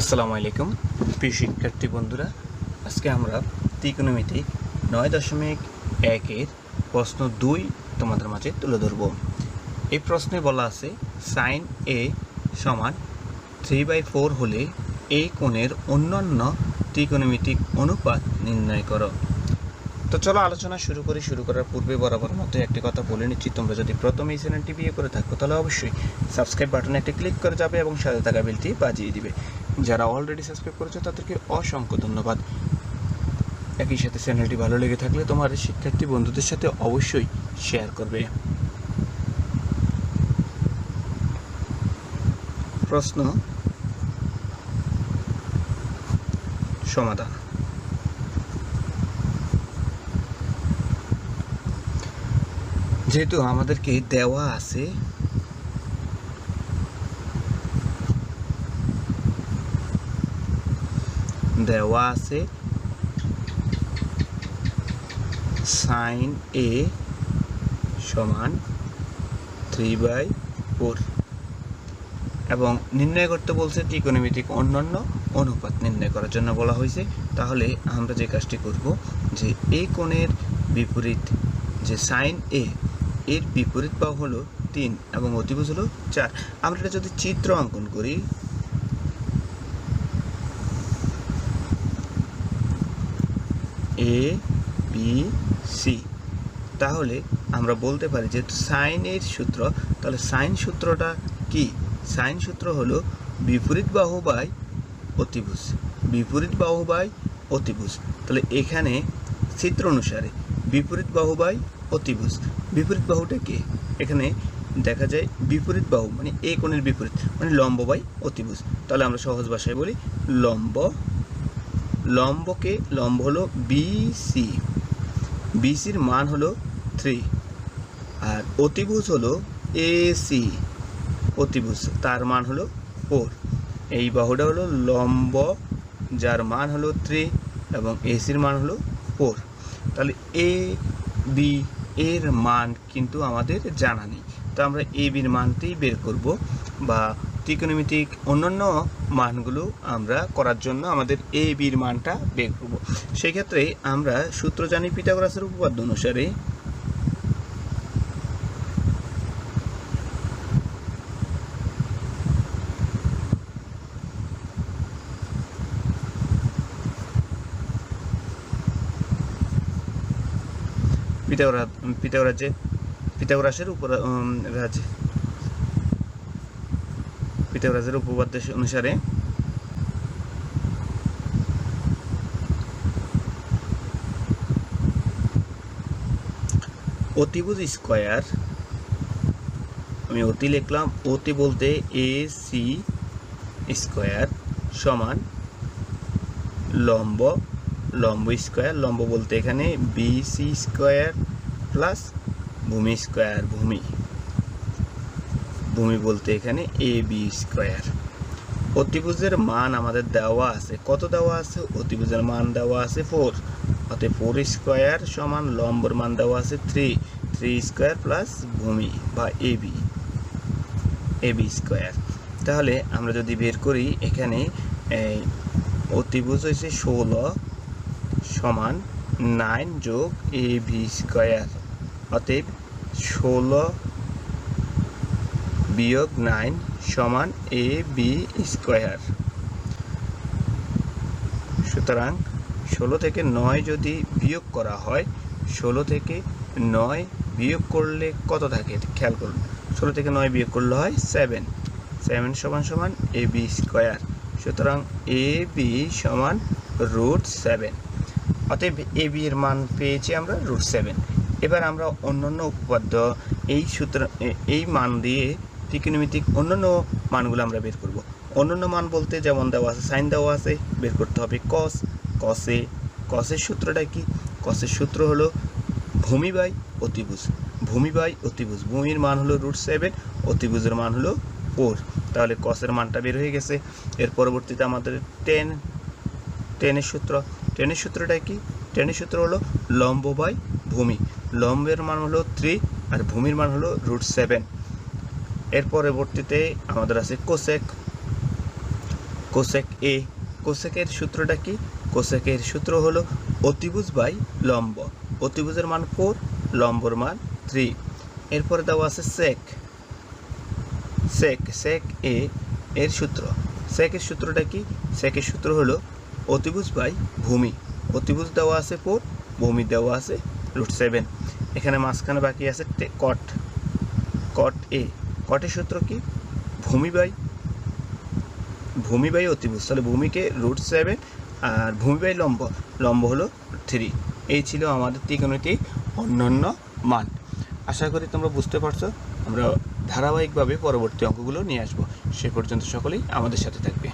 আসসালামু আলাইকুম। প্রিয় শিক্ষার্থী বন্ধুরা, আজকে আমরা ত্রিকোণমিতিক নয় দশমিক একের প্রশ্ন দুই তোমাদের মাঝে তুলে ধরব। এই প্রশ্নে বলা আছে সাইন এ সমান থ্রি বাই ফোর হলে এই কোণের অন্যান্য ত্রিকোণমিতিক অনুপাত নির্ণয় করো। তো চলো আলোচনা শুরু করি। শুরু করার পূর্বে বরাবর মতো একটি কথা বলে নিচ্ছি। তোমরা যদি প্রথমে এই চ্যানেলটি বিয়ে করে থাকো, তাহলে অবশ্যই সাবস্ক্রাইব বাটনে একটি ক্লিক করে যাবে এবং সাথে থাকা বেলটি বাজিয়ে দিবে। যারা অলরেডি সাবস্ক্রাইব করেছ, তাদেরকে অসংখ্য ধন্যবাদ। একই সাথে চ্যানেলটি ভালো লেগে থাকলে তোমার শিক্ষার্থী বন্ধুদের সাথে অবশ্যই শেয়ার করবে। প্রশ্ন? সমাধান। যেহেতু আমাদেরকে দেওয়া আছে দেওয়া আছে। সাইন এ সমান থ্রি বাই ফোর এবং নির্ণয় করতে বলছে ত্রিকোণমিতিক অন্যান্য অনুপাত নির্ণয় করার জন্য বলা হয়েছে। তাহলে আমরা যে কাজটি করব যে এই কোণের বিপরীত যে সাইন এ এর বিপরীত বাহু হলো তিন এবং অতিভুজ হলো চার। আমরা এটা যদি চিত্র অঙ্কন করি এ বি সি তাহলে আমরা বলতে পারি যেহেতু সাইনের সূত্র, তাহলে সাইন সূত্রটা কি? সাইন সূত্র হলো বিপরীত বাহু বাই অতিভুজ। বিপরীত বাহু বাই অতিভুজ। তাহলে এখানে চিত্র অনুসারে বিপরীত বাহু বাই অতিভুজ। বিপরীত বাহুটা কে? এখানে দেখা যায় বিপরীত বাহু মানে এ কোণের বিপরীত মানে লম্ব বাই অতিভুজ। তাহলে আমরা সহজ ভাষায় বলি লম্ব লম্বকে লম্ব হলো বিসি বিসির মান হলো থ্রি আর অতিভুজ হলো এসি অতিভুজ, তার মান হলো ফোর এই বাহুটা হলো লম্ব, যার মান হলো থ্রি এবং এসির মান হলো ফোর তাহলে এ বি এর মান কিন্তু আমাদের জানা নেই। তো আমরা এ বির মানতেই বের করব বা ত্রিকোণমিতিক অন্যান্য মানগুলো আমরা করার জন্য আমাদের এ বির মানটা বের করব। সেক্ষেত্রে আমরা সূত্র জানি পিথাগোরাসের উপপাদ্য অনুসারে পিথাগোরা পিথাগোরাস যে পিথাগোরাসের উপর রাজ পিথাগোরাসের উপপাদ্য অনুসারে। অতিভুজ স্কোয়ার, আমি অতি লিখলাম, অতি বলতে এ, সি স্কোয়ার সমান লম্ব লম্ব স্কোয়ার, লম্ব বলতে এখানে বিসি স্কোয়ার প্লাস ভূমি স্কোয়ার, ভূমি। ভূমি বলতে এখানে এ বি স্কোয়ার অতিভুজের মান আমাদের দেওয়া আছে। কত দেওয়া আছে? অতিভুজের মান দেওয়া আছে ফোর অতএব ফোর স্কোয়ার সমান লম্বর মান দেওয়া আছে থ্রি থ্রি স্কোয়ার প্লাস ভূমি বা A B A B square তাহলে আমরা যদি বের করি, এখানে অতিভুজ হয়েছে ষোলো সমান নাইন যোগ এ বি স্কোয়ার অতএব ষোলো বিয়োগ নাইন সমান এ বি স্কোয়ার। সুতরাং ষোলো থেকে নয় যদি বিয়োগ করা হয়, ষোলো থেকে নয় বিয়োগ করলে কত থাকে? খেয়াল করুন, ষোলো থেকে নয় বিয়োগ করলে হয় সেভেন। সেভেন সমান সমান এ বি স্কোয়ার। সুতরাং এ বি সমান রুট সেভেন। অতএব এ বি এর মান পেয়েছি আমরা রুট সেভেন। এবার আমরা অন্যান্য উপপাদ্য এই সূত্র এই মান দিয়ে ত্রিকোণমিতিক অন্যান্য মানগুলো আমরা বের করব। অন্যান্য মান বলতে যেমন দেওয়া আছে সাইন দেওয়া আছে, বের করতে হবে কস কসে কসের সূত্রটা কি? কসের সূত্র হলো ভূমি বাই অতিভুজ। ভূমি বাই অতিভুজ। ভূমির মান হলো রুট সেভেন অতিভুজের মান হলো ফোর তাহলে কসের মানটা বের হয়ে গেছে। এর পরবর্তীতে আমাদের টেন টেনের সূত্র। টেনের সূত্রটা কি? টেনের সূত্র হলো লম্ব বাই ভূমি। লম্বের মান হলো থ্রি আর ভূমির মান হলো রুট সেভেন এর পরবর্তীতে আমাদের আছে কোসেক। কোসেক এ। কোসেকের সূত্রটা কি? কোসেকের সূত্র হলো অতিভুজ বাই লম্ব। অতিভুজের মান ফোর, লম্বর মান থ্রি। এরপরে দেওয়া আছে সেক। সেক সেক এ এর সূত্র। সেকের সূত্রটা কি? সেকের সূত্র হলো অতিভুজ বাই ভূমি। অতিভুজ দেওয়া আছে ফোর, ভূমি দেওয়া আছে রুট সেভেন। এখানে মাঝখানে বাকি আছে কট। কট এ। কটের সূত্র কি? ভূমি বাই ভূমি বাই অতিভুজ। তাহলে ভূমিকে রুট সেভেন আর ভূমি বাই লম্ব লম্ব হলো থ্রি এই ছিল আমাদের ত্রিকোণমিতি অন্যান্য মান। আশা করি তোমরা বুঝতে পারছ। আমরা ধারাবাহিকভাবে পরবর্তী অঙ্কগুলো নিয়ে আসব। সে পর্যন্ত সকলেই আমাদের সাথে থাকবে।